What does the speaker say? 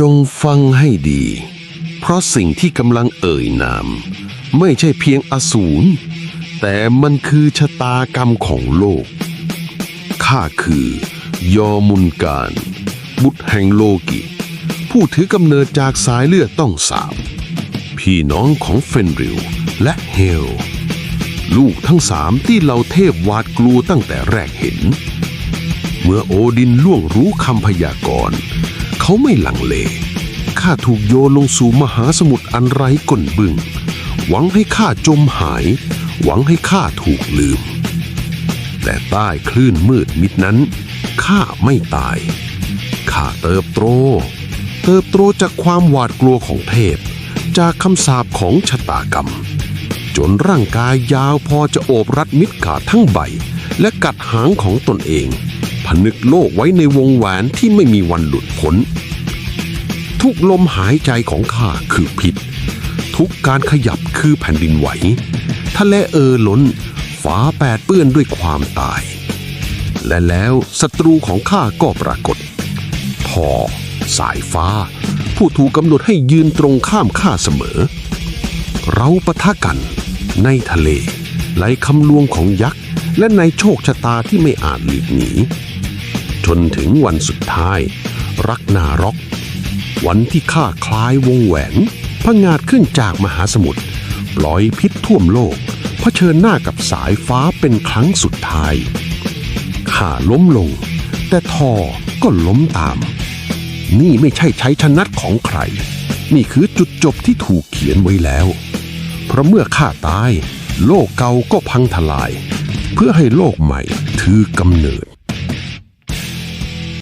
จงฟังให้ดี เพราะสิ่งที่กำลังเอ่ยนาม ไม่ใช่เพียงอสูร แต่มันคือชะตากรรมของโลก ข้าคือยอมุนการ บุตรแห่งโลกิ ผู้ถือกำเนิดจากสายเลือดต้องสาบ พี่น้องของเฟนริลและเฮล ลูกทั้งสามที่เหล่าเทพวาดกลัวตั้งแต่แรกเห็น เมื่อโอดินล่วงรู้คำพยากรณ์ เขาไม่หลังเล ข้าถูกโยนลงสู่มหาสมุทรอันไร้ก้นบึง หวังให้ข้าจมหาย หวังให้ข้าถูกลืม แต่ใต้คลื่นมืดมิดนั้น ข้าไม่ตาย ข้าเติบโต เติบโตจากความหวาดกลัวของเทพ จากคำสาปของชะตากรรม จนร่างกายยาวพอจะโอบรัดมิดขาทั้งใบ และกัดหางของตนเอง นึกโลกไว้ในวงแหวนที่ไม่มีวันหลุดพ้น ทุกลมหายใจของข้าคือพิษ ทุกการขยับคือแผ่นดินไหว ทะเลเออล้นฟ้าแปดเปื้อนด้วยความตาย และแล้วศัตรูของข้าก็ปรากฏทอสายฟ้า ผู้ถูกกำหนดให้ยืนตรงข้ามข้าเสมอ เราปะทะกันในทะเลไหลคำลวงของยักษ์ และในโชคชะตาที่ไม่อาจหลีกหนี จนถึงวันสุดท้าย รักนารอกวันที่ข้าคล้ายวงแหวนพงาดขึ้นจากมหาสมุทรปล่อยพิษท่วมโลกเผชิญหน้ากับสายฟ้าเป็นครั้งสุดท้ายข้าล้มลง แต่ทอก็ล้มตาม นี่ไม่ใช่ใช้ชนะของใคร นี่คือจุดจบที่ถูกเขียนไว้แล้ว เพราะเมื่อข้าตาย โลกเก่าก็พังทลาย เพื่อให้โลกใหม่ถือกำเนิด